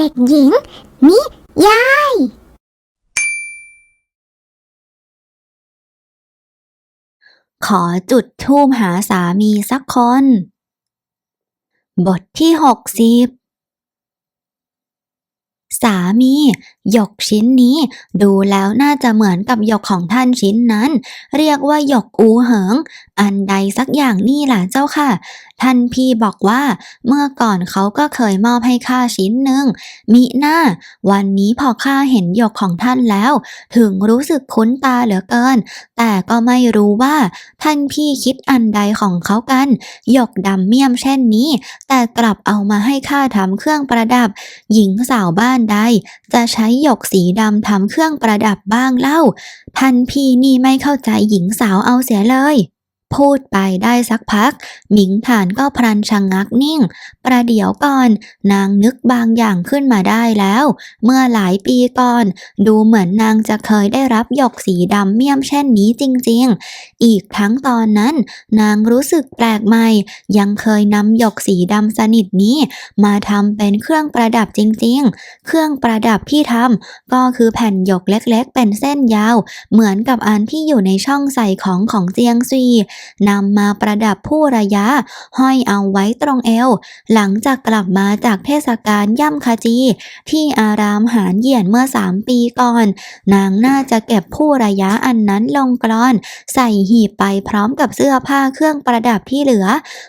เด็กหญิง นิยาย ขอจุดทูมหาสามีสักคน บทที่หกสิบสามี หยกชิ้นนี้ ดูแล้วน่าจะเหมือนกับหยกของท่านชิ้นนั้น เรียกว่าหยกอูเหิง อันใดสักอย่างนี่แหละเจ้าค่ะ ท่านพี่บอกว่า เมื่อก่อนเขาก็เคยมอบให้ข้าชิ้นหนึ่งมิหน้า วันนี้พอข้าเห็นหยกของท่านแล้ว ถึงรู้สึกคุ้นตาเหลือเกิน แต่ก็ไม่รู้ว่า ท่านพี่คิดอันใดของเขากันหยกดำเมี่ยมเช่นนี้ แต่กลับเอามาให้ข้าทำเครื่องประดับ หญิงสาวบ้านใด จะใช้หยกสีดำทำเครื่องประดับบ้างเล่าท่านพี่นี่ไม่เข้าใจหญิงสาวเอาเสียเลย พูดไปได้สักพัก หมิงฐานก็พลันชะงงักนิ่ง ประเดี๋ยวก่อน นางนึกบางอย่างขึ้นมาได้แล้ว เมื่อหลายปีก่อน ดูเหมือนนางจะเคยได้รับหยกสีดำเมี่ยมเช่นนี้จริงๆ อีกทั้งตอนนั้น นางรู้สึกแปลกใหม่ ยังเคยนำหยกสีดำสนิทนี้ มาทำเป็นเครื่องประดับจริงๆ เครื่องประดับที่ทำก็คือแผ่นหยกเล็กๆ เป็นเส้นยาว เหมือนกับอันที่อยู่ในช่องใส่ของของเจียงซีนำมาประดับผู้ระยะ ห้อยเอาไว้ตรงเอว หลังจากกลับมาจากเทศกาลย่ำคาจี ที่อารามหารเหยียนเมื่อสามปีก่อน นางน่าจะเก็บผู้ระยะอันนั้นลงกรอน ใส่หีบไปพร้อมกับเสื้อผ้าเครื่องประดับที่เหลือ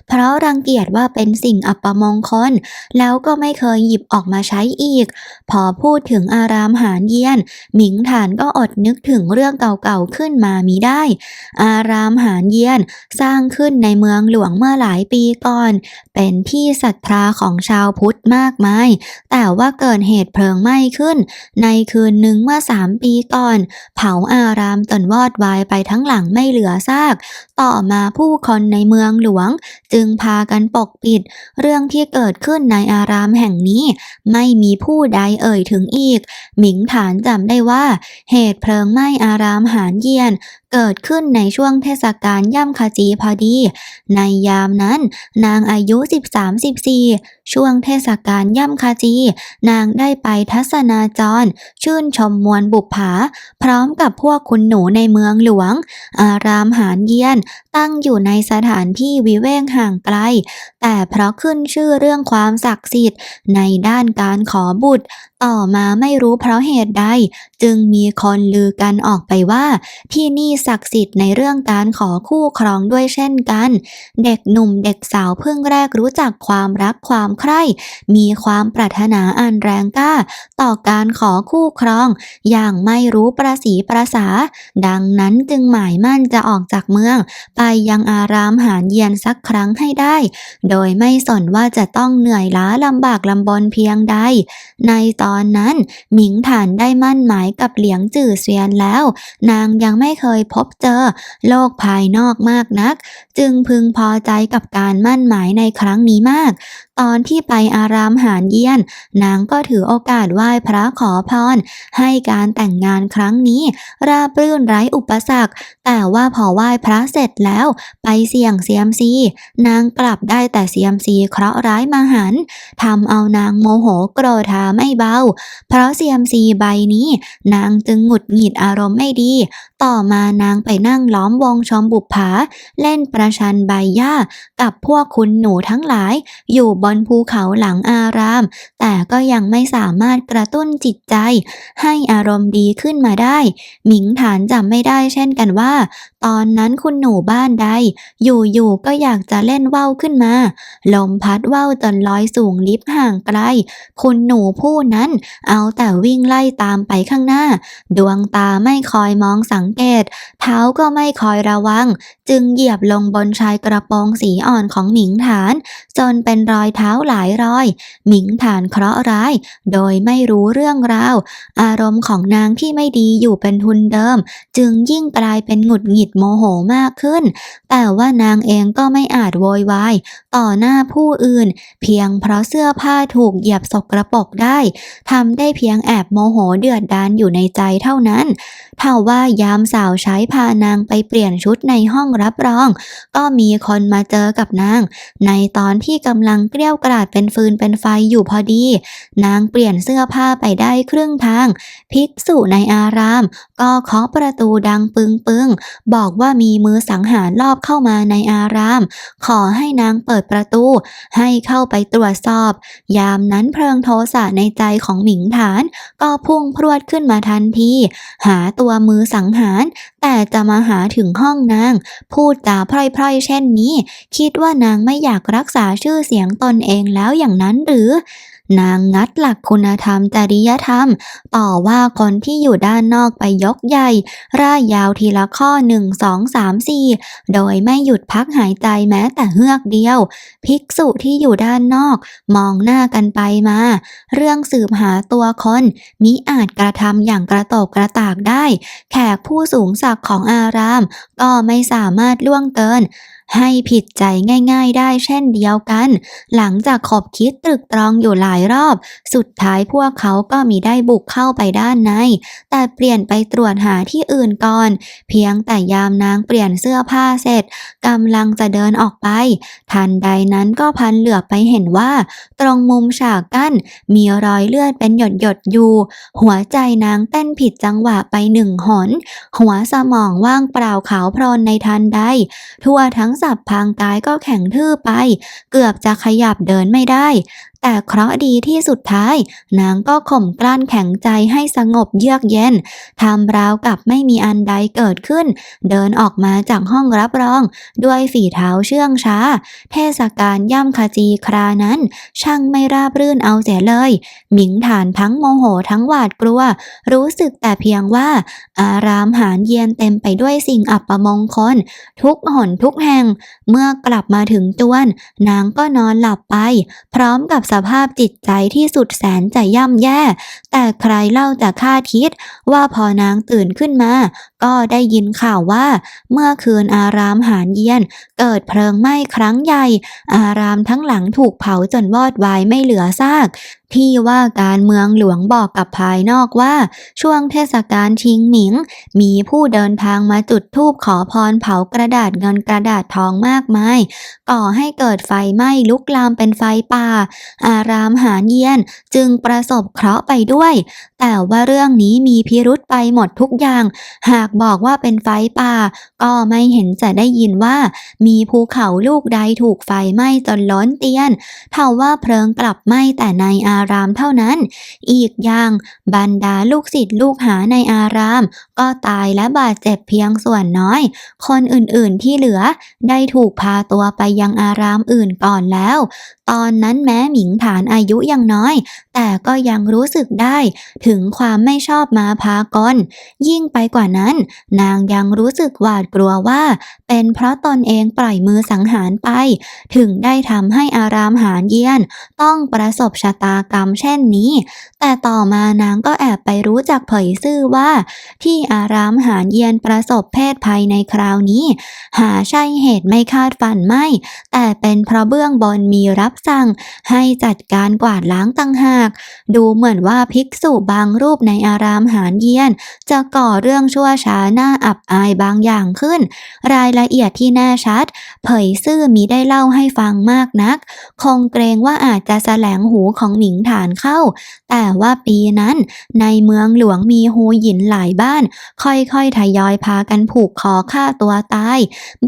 เพราะรังเกียจว่าเป็นสิ่งอัปมงคล แล้วก็ไม่เคยหยิบออกมาใช้อีก พอพูดถึงอารามหารเยียน หมิงฐานก็อดนึกถึงเรื่องเก่าๆขึ้นมามิได้ อารามหารเยียนสร้างขึ้นในเมืองหลวงเมื่อหลายปีก่อน เป็นที่ศรัทธาของชาวพุทธมากมาย แต่ว่าเกิดเหตุเพลิงไหม้ขึ้น ในคืนหนึ่งเมื่อสามปีก่อน เผาอารามจนวอดวายไปทั้งหลังไม่เหลือซาก ต่อมาผู้คนในเมืองหลวง จึงพากันปกปิด เรื่องที่เกิดขึ้นในอารามแห่งนี้ ไม่มีผู้ใดเอ่ยถึงอีก หมิงฐานจำได้ว่า เหตุเพลิงไหม้อารามหานเยียน เกิดขึ้นในช่วงเทศกาลย่ำคาจีพอดี ในยามนั้น นางอายุ 13-14 ช่วงเทศกาลย่ำคาจี นางได้ไปทัศนาจร ชื่นชมมวลบุปผา พร้อมกับพวกคุณหนูในเมืองหลวง อารามหานเยียน ตั้งอยู่ในสถานที่วิเวกห่างไกล แต่เพราะขึ้นชื่อเรื่องความศักดิ์สิทธิ์ในด้านการขอบุตร ต่อมาไม่รู้เพราะเหตุใด จึงมีคนลือกันออกไปว่า ที่นี่ศักดิ์สิทธิ์ในเรื่องการขอคู่ครองด้วยเช่นกัน เด็กหนุ่มเด็กสาวเพิ่งแรกรู้จักความรักความใคร่ มีความปรารถนาอันแรงกล้า ต่อการขอคู่ครอง อย่างไม่รู้ประสีประสา ดังนั้นจึงหมายมั่นจะออกจากเมือง ไปยังอารามหารเยียนสักครั้งให้ได้ โดยไม่สนว่าจะต้องเหนื่อยล้าลำบากลำบนเพียงใด ในตอนนั้น หมิงฐานได้มั่นหมายกับเหลียงจื่อเซียนแล้ว นางยังไม่เคยพบเจอ โลกภายนอกมากนัก จึงพึงพอใจกับการมั่นหมายในครั้งนี้มาก ตอนที่ไปอารามหารเยียน นางก็ถือโอกาสไหว้พระขอพร ให้การแต่งงานครั้งนี้ ราบรื่นไร้อุปสรรค แต่ว่าพอไหว้พระเสร็จแล้ว ไปเสี่ยงเซียมซี นางกลับได้แต่เซียมซีเคราะห์ร้ายมาหันทำเอานางโมโหโกรธาไม่เบา เพราะเซียมซีใบนี้ นางจึงหงุดหงิดอารมณ์ไม่ดี ต่อมานางไปนั่งล้อมวงชมบุปผา เล่นประชันใบหญ้ากับพวกคุณหนูทั้งหลายอยู่บนนภูเขาหลังอาราม แต่ก็ยังไม่สามารถกระตุ้นจิตใจ ให้อารมณ์ดีขึ้นมาได้ หมิงฐานจำไม่ได้เช่นกันว่า ตอนนั้นคุณหนูบ้านใด อยู่ๆก็อยากจะเล่นว่าวขึ้นมา ลมพัดว่าวจนลอยสูงลิบห่างไกล คุณหนูผู้นั้นเอาแต่วิ่งไล่ตามไปข้างหน้า ดวงตาไม่คอยมองสังเกต เท้าก็ไม่คอยระวัง จึงเหยียบลงบนชายกระโปรงสีอ่อนของหมิงฐาน จนเป็นรอยเท้าหลายรอย หมิงฐานเคราะห์ร้าย โดยไม่รู้เรื่องราว อารมณ์ของนางที่ไม่ดีอยู่เป็นทุนเดิม จึงยิ่งกลายเป็นหงุดหงิดโมโหมากขึ้น แต่ว่านางเองก็ไม่อาจโวยวายต่อหน้าผู้อื่น เพียงเพราะเสื้อผ้าถูกเหยียบสกรปรกได้ทำได้เพียงแอบโมโหเดือดดานอยู่ในใจเท่านั้นเท่าว่ายามสาวใช้พานางไปเปลี่ยนชุดในห้องรับรอง ก็มีคนมาเจอกับนาง ในตอนที่กำลังเกลี้ยยวกราดเป็นฟืนเป็นไฟอยู่พอดี นางเปลี่ยนเสื้อผ้าไปได้ครึ่งทาง ภิกษุในอาราม ก็เคาะประตูดังปึงปึงบอกว่ามีมือสังหารรอบเข้ามาในอาราม ขอให้นางเปิดประตู ให้เข้าไปตรวจสอบ ยามนั้นเพลิงโทสะในใจของหมิงฐาน ก็พุ่งพรวดขึ้นมาทันที หาตัวมือสังหาร แต่จะมาหาถึงห้องนาง พูดจาพร่อยๆ เช่นนี้ คิดว่านางไม่อยากรักษาชื่อเสียงตนเองแล้วอย่างนั้นหรือ นางงัดหลักคุณธรรมจริยธรรม ต่อว่าคนที่อยู่ด้านนอกไปยกใหญ่ ร่ายยาวทีละข้อหนึ่งสองสามสี่โดยไม่หยุดพักหายใจแม้แต่เฮือกเดียว ภิกษุที่อยู่ด้านนอก มองหน้ากันไปมา เรื่องสืบหาตัวคนมิอาจกระทำอย่างกระตกกระตากได้ แขกผู้สูงศักดิ์ของอาราม ก็ไม่สามารถล่วงเกิน ให้ผิดใจง่าย ๆ ได้เช่นเดียวกัน หลังจากขอบคิดตรึกตรองอยู่หลายรอบ สุดท้ายพวกเขาก็มีได้บุกเข้าไปด้านใน แต่เปลี่ยนไปตรวจหาที่อื่นก่อน เพียงแต่ยามนางเปลี่ยนเสื้อผ้าเสร็จกำลังจะเดินออกไป ทันใดนั้นก็พันเหลือบไปเห็นว่า ตรงมุมฉากกั้นมีรอยเลือดเป็นหยดหยดๆอยู่ หัวใจนางเต้นผิดจังหวะไปหนึ่งหน หัวสมองว่างเปล่าขาวพลนในทันใด ทั่วทั้งสับพางกายก็แข็งทื่อไป เกือบจะขยับเดินไม่ได้ แต่เคราะดีที่สุดท้าย นางก็ข่มกลั้นแข็งใจให้สงบเยือกเย็นทำราวกับไม่มีอันใดเกิดขึ้น เดินออกมาจากห้องรับรอง ด้วยฝีเท้าเชื่องช้า เทศกาลย่ำขจีครานั้น ช่างไม่ราบรื่นเอาเสียเลย หมิงฐานทั้งโมโหทั้งหวาดกลัว รู้สึกแต่เพียงว่า อารามหารเยียนเต็มไปด้วยสิ่งอัปมงคล ทุกหนทุกแห่ง เมื่อกลับมาถึงจวน นางก็นอนหลับไป พร้อมกับสภาพจิตใจที่สุดแสนจะย่ำแย่ แต่ใครเล่าจะคาดคิดว่าพอนางตื่นขึ้นมาก็ได้ยินข่าวว่า เมื่อคืนอารามหารเยียน เกิดเพลิงไหม้ครั้งใหญ่ อารามทั้งหลังถูกเผาจนวอดวายไม่เหลือซาก ที่ว่าการเมืองหลวงบอกกับภายนอกว่า ช่วงเทศกาลชิงหมิง มีผู้เดินทางมาจุดธูปขอพรเผากระดาษเงินกระดาษทองมากมาย ก่อให้เกิดไฟไหม้ลุกลามเป็นไฟป่า อารามหารเยียนจึงประสบเคราะห์ไปด้วย แต่ว่าเรื่องนี้มีพิรุษไปหมดทุกอย่าง หากบอกว่าเป็นไฟป่า ก็ไม่เห็นจะได้ยินว่า มีภูเขาลูกใดถูกไฟไหม้จนล้นเตียนเท่าว่าเพลิงกลับไหม้แต่ในอารามเท่านั้น อีกอย่างบรรดาลูกศิษย์ลูกหาในอาราม ก็ตายและบาดเจ็บเพียงส่วนน้อย คนอื่นๆที่เหลือได้ถูกพาตัวไปยังอารามอื่นก่อนแล้ว ตอนนั้นแม้หมิงฐานอายุยังน้อย แต่ก็ยังรู้สึกได้ถึงความไม่ชอบมาพากลยิ่งไปกว่านั้น นางยังรู้สึกหวาดกลัวว่า เป็นเพราะตนเองปล่อยมือสังหารไป ถึงได้ทำให้อารามหารเยียน ต้องประสบชะตากรรมเช่นนี้ แต่ต่อมานางก็แอบไปรู้จากเผยซื่อว่าที่อารามหารเยียนประสบเพศภัยในคราวนี้ หาใช่เหตุไม่คาดฝันไม่ แต่เป็นเพราะเบื้องบนมีรับสั่ง ให้จัดการกวาดล้างตั้งหาก ดูเหมือนว่าภิกษุบางรูปในอารามหารเยียน จะก่อเรื่องชั่วช้าหน้าอับอายบางอย่างขึ้น รายละเอียดที่แน่ชัด เผยซื่อมีได้เล่าให้ฟังมากนัก คงเกรงว่าอาจจะแสลงหูของหมิงฐานเข้า แต่ว่าปีนั้นในเมืองหลวงมีฮูหยินหลายบ้านค่อยๆทยอยพากันผูกคอฆ่าตัวตาย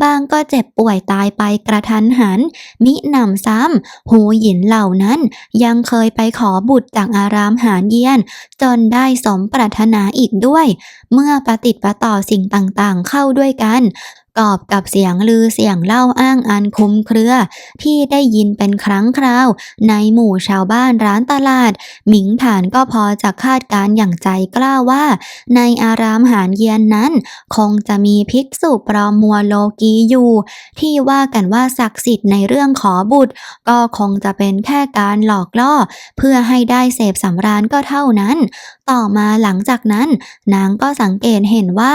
บางก็เจ็บป่วยตายไปกระทันหัน มิหนำซ้ำหูหยินเหล่านั้นยังเคยไปขอบุตรจากอารามหานเยียน จนได้สมปรารถนาอีกด้วย เมื่อประติดประต่อสิ่งต่างๆเข้าด้วยกัน กอบกับเสียงลือเสียงเล่าอ้างอันคลุมเครือ ที่ได้ยินเป็นครั้งคราว ในหมู่ชาวบ้านร้านตลาด หมิงฐานก็พอจะคาดการ์อย่างใจกล้าว่า ในอารามหารเยียนนั้น คงจะมีภิกษุปลอมมัวโลกีอยู่ ที่ว่ากันว่าศักดิ์สิทธิ์ในเรื่องขอบุตร ก็คงจะเป็นแค่การหลอกล่อ เพื่อให้ได้เสพสำราญก็เท่านั้น ต่อมาหลังจากนั้น นางก็สังเกตเห็นว่า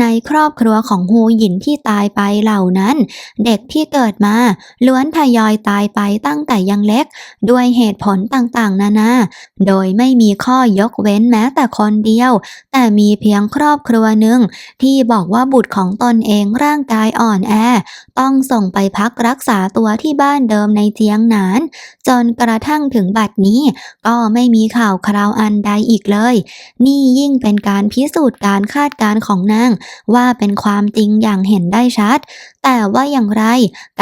ในครอบครัวของฮูหยินที่ตายไปเหล่านั้น เด็กที่เกิดมา ล้วนทยอยตายไปตั้งแต่ยังเล็ก ด้วยเหตุผลต่างๆ นานา โดยไม่มีข้อยกเว้นแม้แต่คนเดียว แต่มีเพียงครอบครัวหนึ่ง ที่บอกว่าบุตรของตนเองร่างกายอ่อนแอ ต้องส่งไปพักรักษาตัวที่บ้านเดิมในเจียงหนาน จนกระทั่งถึงบัดนี้ ก็ไม่มีข่าวคราวอันใดอีกเลย นี่ยิ่งเป็นการพิสูจน์การคาดการณ์ของนาง ว่าเป็นความจริงอย่างเห็นได้ชัด แต่ว่าอย่างไร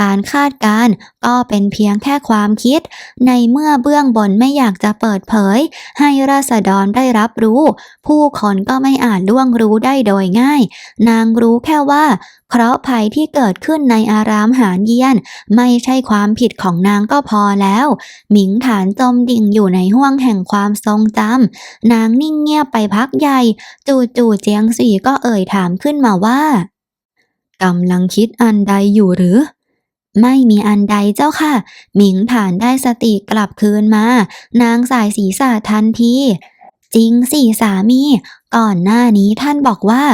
การคาดการก็เป็นเพียงแค่ความคิด ในเมื่อเบื้องบนไม่อยากจะเปิดเผย ให้ราษฎรได้รับรู้ ผู้คนก็ไม่อาจล่วงรู้ได้โดยง่าย นางรู้แค่ว่าเคราะห์ภัยที่เกิดขึ้นในอารามหานเยียน ไม่ใช่ความผิดของนางก็พอแล้ว หมิงฐานจมดิ่งอยู่ในห้วงแห่งความทรงจำนางนิ่งเงียบไปพักใหญ่ จู่ๆเจียงสีก็เอ่ยถามขึ้นมาว่า กำลังคิดอันใดอยู่หรือ ไม่มีอันใดเจ้าค่ะ หมิงฐานได้สติกลับคืนมา นางสายศีรษะทันทีจริงสิสามี ก่อนหน้านี้ท่านบอกว่า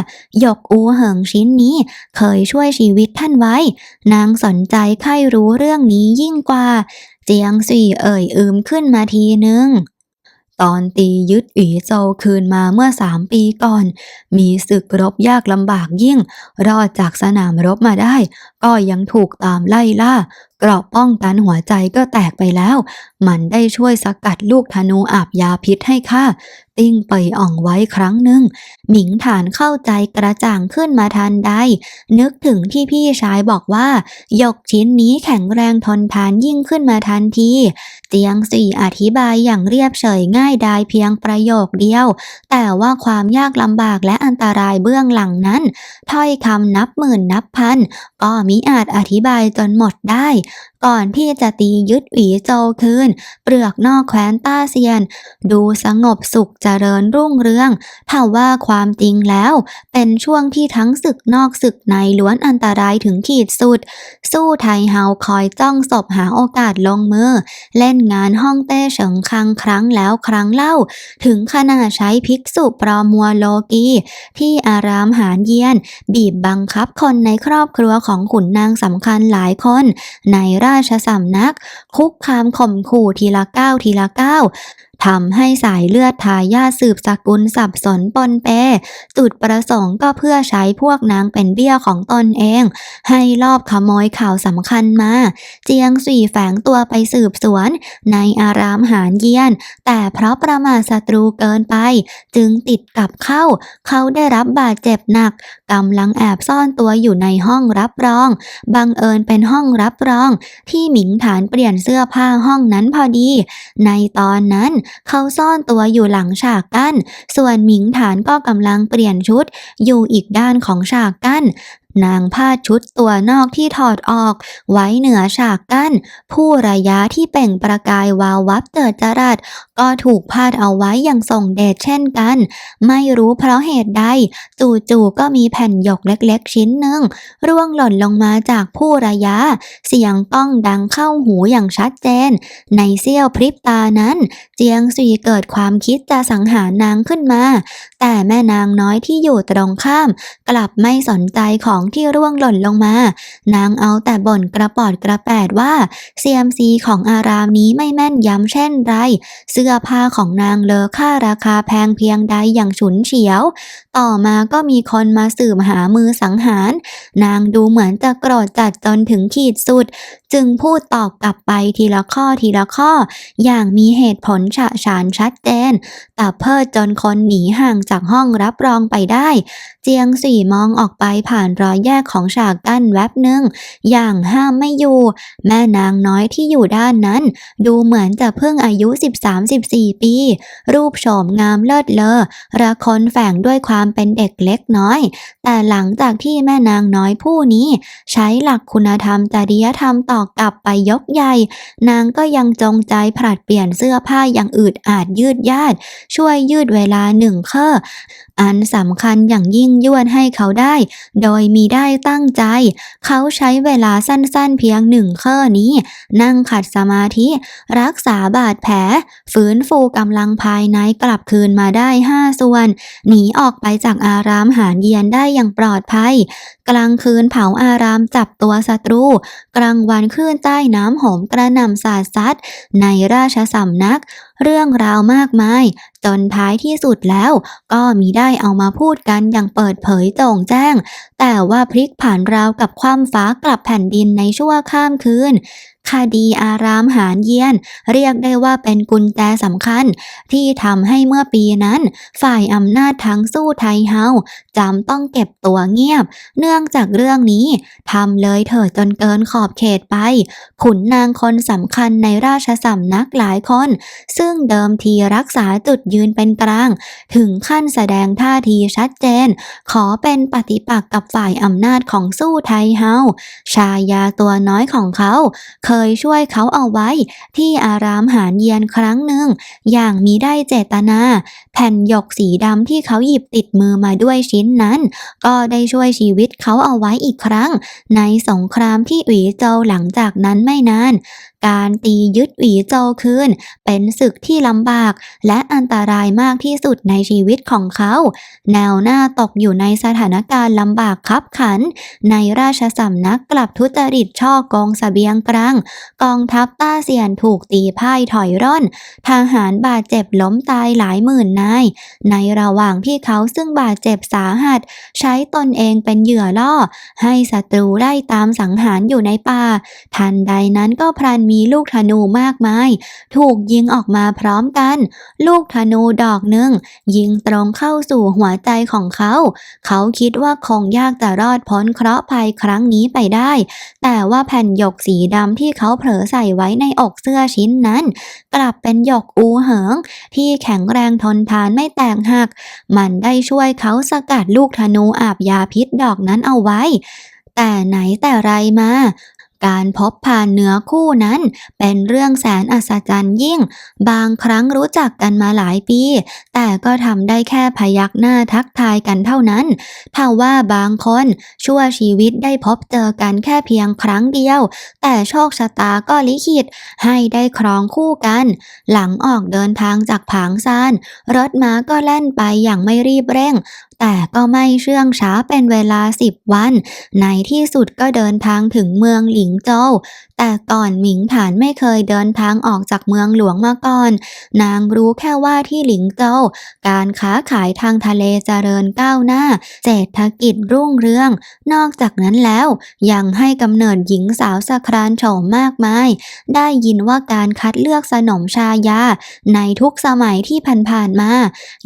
หยกอูเหิงชิ้นนี้ เคยช่วยชีวิตท่านไว้ นางสนใจใครรู้เรื่องนี้ยิ่งกว่า เจียงสี่เอ่ยอืมขึ้นมาทีนึง ตอนตียึดอีโจวคืนมาเมื่อสามปีก่อน มีศึกรบยากลำบากยิ่ง รอดจากสนามรบมาได้ ก็ยังถูกตามไล่ล่าเกราะป้องกันหัวใจก็แตกไปแล้ว มันได้ช่วยสกัดลูกธนูอาบยาพิษให้ข้าติ้งไปอ่องไว้ครั้งหนึ่ง หมิงฐานเข้าใจกระจ่างขึ้นมาทันใด นึกถึงที่พี่ชายบอกว่า ยกชิ้นนี้แข็งแรงทนทานยิ่งขึ้นมาทันทีเจียงสี่อธิบายอย่างเรียบเฉยง่ายดายเพียงประโยคเดียว แต่ว่าความยากลำบากและอันตรายเบื้องหลังนั้น ถ้อยคำนับหมื่นนับพัน ก็มิอาจอธิบายจนหมดได้ ก่อนที่จะตียึดหวีโจคืน เปลือกนอกแคว้นต้าเซียน ดูสงบสุขเจริญรุ่งเรืองถ้าว่าความจริงแล้ว เป็นช่วงที่ทั้งศึกนอกศึกในล้วนอันตรายถึงขีดสุด สู้ไทเฮาคอยจ้องศพหาโอกาสลงมือ เล่นงานห้องเต้เฉิงคังครั้งแล้วครั้งเล่า ถึงขนาดใช้ภิกษุปลอมมัวโลกี ที่อารามหารเยียน บีบบังคับคนในครอบครัวของขุนนางสำคัญหลายคน ในราชสำนัก คุกคามข่มขู่ทีละก้าวทีละก้าว ทำให้สายเลือดทายาสืบสกุลสับสนปนเป จุดประสงค์ก็เพื่อใช้พวกนางเป็นเบี้ยของตนเอง ให้ลอบขโมยข่าวสำคัญมา เจียงสี่แฝงตัวไปสืบสวน ในอารามหารเยียน แต่เพราะประมาทศัตรูเกินไป จึงติดกับเข้า เขาได้รับบาดเจ็บหนักกำลังแอบซ่อนตัวอยู่ในห้องรับรอง บังเอิญเป็นห้องรับรอง ที่หมิงฐานเปลี่ยนเสื้อผ้าห้องนั้นพอดี ในตอนนั้นเขาซ่อนตัวอยู่หลังฉากกั้น ส่วนหมิงฐานก็กำลังเปลี่ยนชุด อยู่อีกด้านของฉากกั้น นางพาชุดตัวนอกที่ถอดออก ไว้เหนือฉากกั้น ผู้ระยะที่เป่งประกายวาววับเจิดจรัสก็ถูกพาดเอาไว้อย่างส่งเดชเช่นกัน ไม่รู้เพราะเหตุใด จู่ๆก็มีแผ่นหยกเล็กๆ ชิ้นหนึ่ง ร่วงหล่นลงมาจากผู้ระยะ เสียงก้องดังเข้าหูอย่างชัดเจน ในเสี้ยวพริบตานั้น เจียงสุยเกิดความคิดจะสังหารนางขึ้นมา แต่แม่นางน้อยที่อยู่ตรงข้าม กลับไม่สนใจของที่ร่วงหล่นลงมา นางเอาแต่บ่นกระปอดกระแปดว่าเซียมซีของอารามนี้ไม่แม่นยำเช่นไร เสื้อผ้าของนางเลอค่าราคาแพงเพียงใดอย่างฉุนเฉียว ต่อมาก็มีคนมาสืบหามือสังหาร นางดูเหมือนจะโกรธจัดจนถึงขีดสุด จึงพูดตอบกลับไปทีละข้อทีละข้อ อย่างมีเหตุผลฉะฉานชัดเจนแต่เพิดจนคนหนีห่างจากห้องรับรองไปได้ เจียงสี่มองออกไปผ่านรอยแยกของฉากกั้นแวบหนึ่งอย่างห้ามไม่อยู่ แม่นางน้อยที่อยู่ด้านนั้น ดูเหมือนจะเพิ่งอายุ 13-14 ปี รูปโฉมงามเลิศเลอระคนแฝงด้วยความเป็นเด็กเล็กน้อย แต่หลังจากที่แม่นางน้อยผู้นี้ ใช้หลักคุณธรรมจริยธรรมตอกกลับไปยกใหญ่ นางก็ยังจงใจผลัดเปลี่ยนเสื้อผ้าอย่างอืดอาดยืดยาด ช่วยยืดเวลาหนึ่งเคออันสำคัญอย่างยิ่งยวดให้เขาได้ โดยมีมีได้ตั้งใจ เขาใช้เวลาสั้นๆเพียงหนึ่งเคร่อนี้ นั่งขัดสมาธิ รักษาบาดแผล ฟื้นฟูกำลังภายในกลับคืนมาได้ห้าส่วน หนีออกไปจากอารามหารเยียนได้อย่างปลอดภัย กลางคืนเผาอารามจับตัวศัตรู กลางวันคลื่นใต้น้ำโหมกระหน่ำสาดซัดในราชสำนัก เรื่องราวมากมาย จนท้ายที่สุดแล้ว ก็มีได้เอามาพูดกันอย่างเปิดเผยโจ่งแจ้ง แต่ว่าพลิกผ่านราวกับความฟ้ากลับแผ่นดินในชั่วข้ามคืน คดีอารามหารเยียน เรียกได้ว่าเป็นกุญแจสำคัญ ที่ทำให้เมื่อปีนั้น ฝ่ายอำนาจทั้งสู้ไทยเฮาจำต้องเก็บตัวเงียบ เนื่องจากเรื่องนี้ทำเลยเถิดจนเกินขอบเขตไป ขุนนางคนสำคัญในราชสำนักหลายคน ซึ่งเดิมทีรักษาจุดยืนเป็นกลาง ถึงขั้นแสดงท่าทีชัดเจน ขอเป็นปฏิปักษ์กับฝ่ายอำนาจของสู้ไทยเฮาชายาตัวน้อยของเขาเคยช่วยเขาเอาไว้ ที่อารามหานเยียนครั้งหนึ่ง อย่างมีได้เจตนา แผ่นหยกสีดำที่เขาหยิบติดมือมาด้วยชิ้นนั้น ก็ได้ช่วยชีวิตเขาเอาไว้อีกครั้ง ในสงครามที่หวีโจาหลังจากนั้นไม่นาน การตียึดหวีโจคืน เป็นศึกที่ลำบาก และอันตรายมากที่สุดในชีวิตของเขา แนวหน้าตกอยู่ในสถานการณ์ลำบากคับขัน ในราชสำนักกลับทุจริตช่อกองสเสบียงกลาง กองทัพต้าเซียนถูกตีพ่ายถอยร่น ทหารบาดเจ็บล้มตายหลายหมื่นนาย ในระหว่างที่เขาซึ่งบาดเจ็บสาหัส ใช้ตนเองเป็นเหยื่อล่อ ให้ศัตรูไล่ตามสังหารอยู่ในป่า ทันใดนั้นก็พลันมีีลูกธนูมากมาย ถูกยิงออกมาพร้อมกัน ลูกธนูดอกหนึ่ง ยิงตรงเข้าสู่หัวใจของเขา เขาคิดว่าคงยากจะรอดพ้นเคราะห์ภัยครั้งนี้ไปได้ แต่ว่าแผ่นหยกสีดำที่เขาเผลอใส่ไว้ในอกเสื้อชิ้นนั้น กลับเป็นหยกอูเหิง ที่แข็งแรงทนทานไม่แตกหัก มันได้ช่วยเขาสกัดลูกธนูอาบยาพิษดอกนั้นเอาไว้แต่ไหนแต่ไรมา การพบผ่านเนื้อคู่นั้น เป็นเรื่องแสนอัศจรรย์ยิ่ง บางครั้งรู้จักกันมาหลายปี แต่ก็ทำได้แค่พยักหน้าทักทายกันเท่านั้นถ้าว่าบางคนชั่วชีวิตได้พบเจอกันแค่เพียงครั้งเดียว แต่โชคชะตาก็ลิขิตให้ได้ครองคู่กัน หลังออกเดินทางจากผางซาน รถม้าก็แล่นไปอย่างไม่รีบเร่ง แต่ก็ไม่เชื่องช้าเป็นเวลาสิบวัน ในที่สุดก็เดินทางถึงเมืองหลิงโจว แต่ก่อนหมิงฐานไม่เคยเดินทางออกจากเมืองหลวงมาก่อน นางรู้แค่ว่าที่หลิงโจวการค้าขายทางทะเลเจริญก้าวหน้า เศรษฐกิจรุ่งเรือง นอกจากนั้นแล้วยังให้กำเนิดหญิงสาวสะครานโฉมมากมาย ได้ยินว่าการคัดเลือกสนมชายา ในทุกสมัยที่ผ่านๆมา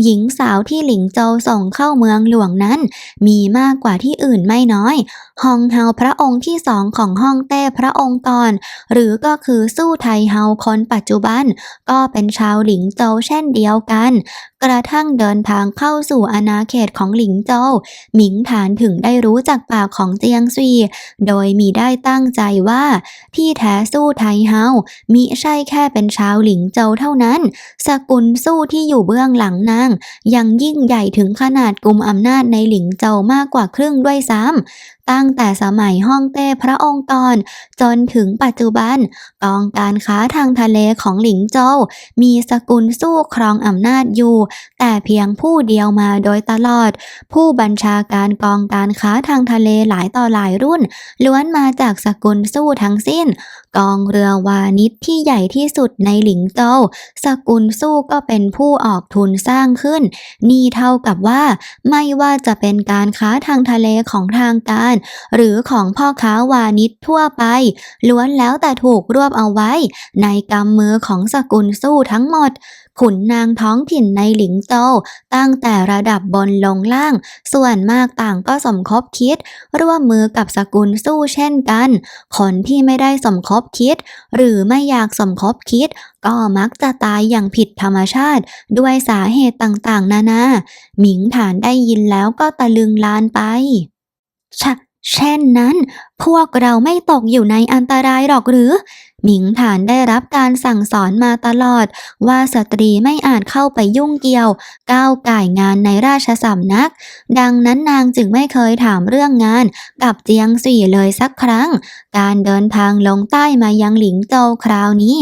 หญิงสาวที่หลิงโจวส่งเข้าเมืองหลวงนั้น มีมากกว่าที่อื่นไม่น้อยฮองเฮาพระองค์ที่สองของฮ่องเต้พระองค์ก่อนหรือก็คือสู้ไทเฮาคนปัจจุบัน ก็เป็นชาวหลิงโจวเช่นเดียวกัน กระทั่งเดินทางเข้าสู่อาณาเขตของหลิงโจวหมิงฐานถึงได้รู้จากปากของเจียงซี โดยมีได้ตั้งใจว่า ที่แท้สู้ไทเฮามิใช่แค่เป็นชาวหลิงโจวเท่านั้น สกุลสู้ที่อยู่เบื้องหลังนางยังยิ่งใหญ่ถึงขนาดกลุ่มอำนาจในหลิงโจวมากกว่าครึ่งด้วยซ้ำ ตั้งแต่สมัยฮ่องเต้พระองค์ก่อนจนถึงปัจจุบัน กองการค้าทางทะเลของหลิงโจวมีสกุลสู้ครองอำนาจอยู่ แต่เพียงผู้เดียวมาโดยตลอด ผู้บัญชาการกองการค้าทางทะเลหลายต่อหลายรุ่น ล้วนมาจากสกุลสู้ทั้งสิ้น กองเรือวานิชที่ใหญ่ที่สุดในหลิงโจวสกุลสู้ก็เป็นผู้ออกทุนสร้างขึ้น นี่เท่ากับว่า ไม่ว่าจะเป็นการค้าทางทะเลของทางการ หรือของพ่อค้าวานิชทั่วไป ล้วนแล้วแต่ถูกรวบเอาไว้ ในกำมือของสกุลสู้ทั้งหมด ขุนนางท้องถิ่นในหลิงโจวตั้งแต่ระดับบนลงล่าง ส่วนมากต่างก็สมคบคิด ร่วมมือกับสกุลสู้เช่นกัน คนที่ไม่ได้สมคบคิด หรือไม่อยากสมคบคิด ก็มักจะตายอย่างผิดธรรมชาติ ด้วยสาเหตุต่างๆ นานา หมิงฐานได้ยินแล้วก็ตะลึงลานไปชะเช่นนั้น พวกเราไม่ตกอยู่ในอันตรายหรอกหรือ หมิงฐานได้รับการสั่งสอนมาตลอด ว่าสตรีไม่อาจเข้าไปยุ่งเกี่ยว ก้าวก่ายงานในราชสำนัก ดังนั้นนางจึงไม่เคยถามเรื่องงาน กับเจียงสี่เลยสักครั้ง การเดินทางลงใต้มายังหลิงโจวคราวนี้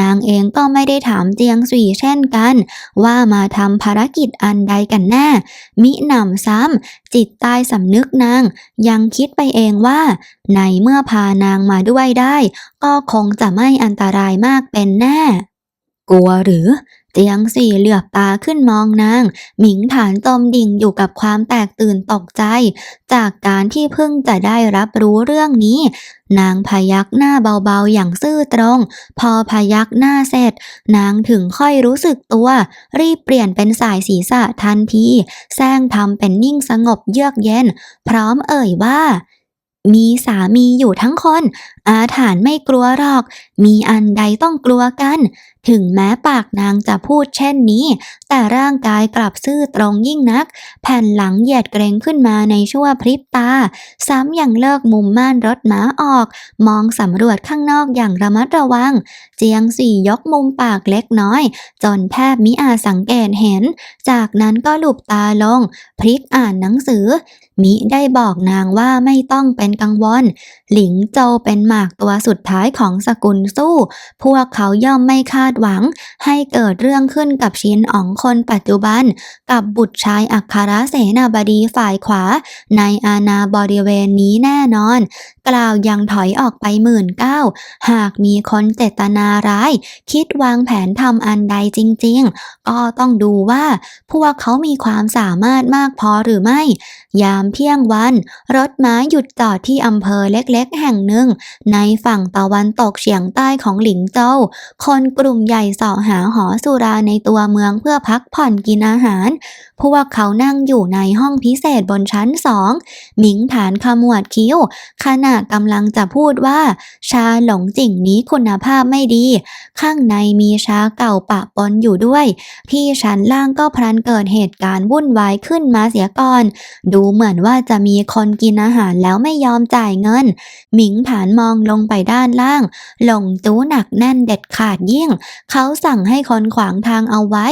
นางเองก็ไม่ได้ถามเจียงสี่เช่นกัน ว่ามาทำภารกิจอันใดกันแน่มิหนำซ้ำ จิตใต้สำนึกนาง ยังคิดไปเองว่า ในเมื่อพานางมาด้วยได้ ก็คงจะไม่อันตรายมากเป็นแน่ กลัวหรือ เจียงสี่เหลือบตาขึ้นมองนาง หมิงฐานจมดิ่งอยู่กับความแตกตื่นตกใจ จากการที่เพิ่งจะได้รับรู้เรื่องนี้ นางพยักหน้าเบาๆอย่างซื่อตรง พอพยักหน้าเสร็จ นางถึงค่อยรู้สึกตัว รีบเปลี่ยนเป็นสายศีรษะทันทีแซงทำเป็นนิ่งสงบเยือกเย็น พร้อมเอ่ยว่ามีสามีอยู่ทั้งคน อาถานไม่กลัวหรอก มีอันใดต้องกลัวกัน ถึงแม้ปากนางจะพูดเช่นนี้ แต่ร่างกายกลับซื่อตรงยิ่งนัก แผ่นหลังเหยียดเกรงขึ้นมาในชั่วพริบตา ซ้ำยังเลิกมุมม่านรถม้าออก มองสำรวจข้างนอกอย่างระมัดระวัง เจียงสี่ยกมุมปากเล็กน้อย จนแทบมิอาสังเกตเห็น จากนั้นก็หลุบตาลง พลิกอ่านหนังสือ มิได้บอกนางว่าไม่ต้องเป็นกังวล หลิงโจเป็นหมากตัวสุดท้ายของสกุลสู้ พวกเขาย่อมไม่คาดหวังให้เกิดเรื่องขึ้นกับชินอ๋องคนปัจจุบัน กับบุตรชายอัครเสนาบดีฝ่ายขวา ในอาณาบริเวณนี้แน่นอน กล่าวยังถอยออกไปหมื่นเก้าหากมีคนเจตนาร้าย คิดวางแผนทำอันใดจริง ๆ ก็ต้องดูว่า พวกเขามีความสามารถมากพอหรือไม่ ยามเที่ยงวัน รถม้าหยุดจอดที่อำเภอเล็กๆ แห่งหนึ่ง ในฝั่งตะวันตกเฉียงใต้ของหลิงโจวคนกลุ่มใหญ่สาะหาหอสุราในตัวเมืองเพื่อพักผ่อนกินอาหาร พวกเขานั่งอยู่ในห้องพิเศษบนชั้นสองหมิงฐานขมวดคิ้วขณะกำลังจะพูดว่า ชาหลงจิ่งนี้คุณภาพไม่ดี ข้างในมีชาเก่าปะปนอยู่ด้วยที่ชั้นล่างก็พลันเกิดเหตุการณ์วุ่นวายขึ้นมาเสียก่อน ดูเหมือนว่าจะมีคนกินอาหารแล้วไม่ยอมจ่ายเงิน หมิงฐานมองลงไปด้านล่าง หลงจู้หนักแน่นเด็ดขาดยิ่ง เขาสั่งให้คนขวางทางเอาไว้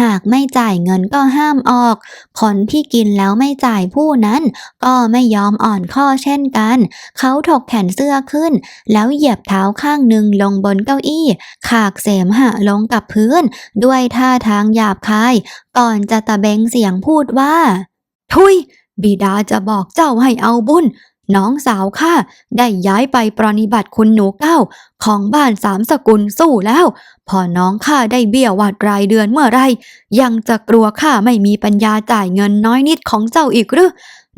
หากไม่จ่ายเงินก็ห้ามออก คนที่กินแล้วไม่จ่ายผู้นั้น ก็ไม่ยอมอ่อนข้อเช่นกัน เขขาถกแขนเสื้อขึ้น แล้วเหยียบเท้าข้างหนึ่งลงบนเก้าอี้ ขากเสมหะลงกับพื้น ด้วยท่าทางหยาบคาย ก่อนจะตะเบงเสียงพูดว่า ทุย บิดาจะบอกเจ้าให้เอาบุญน้องสาวข้าได้ย้ายไปปรนิบัติคุณหนูเก้า ของบ้านสามสกุลสู้แล้ว พอน้องข้าได้เบี้ยวัดรายเดือนเมื่อไร ยังจะกลัวข้าไม่มีปัญญาจ่ายเงินน้อยนิดของเจ้าอีกหรือ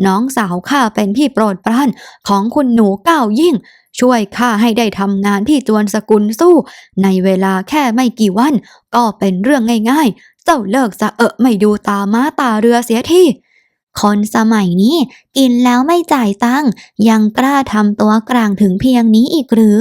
น้องสาวข้าเป็นที่โปรดปรานของคุณหนูก้าวยิ่ง ช่วยข้าให้ได้ทำงานที่จวนสกุลสู้ ในเวลาแค่ไม่กี่วัน ก็เป็นเรื่องง่ายๆ เจ้าเลิกจะเอะไม่ดูตาม้าตาเรือเสียทีคนสมัยนี้กินแล้วไม่จ่ายตังค์ยังกล้าทำตัวกลางถึงเพียงนี้อีกหรือ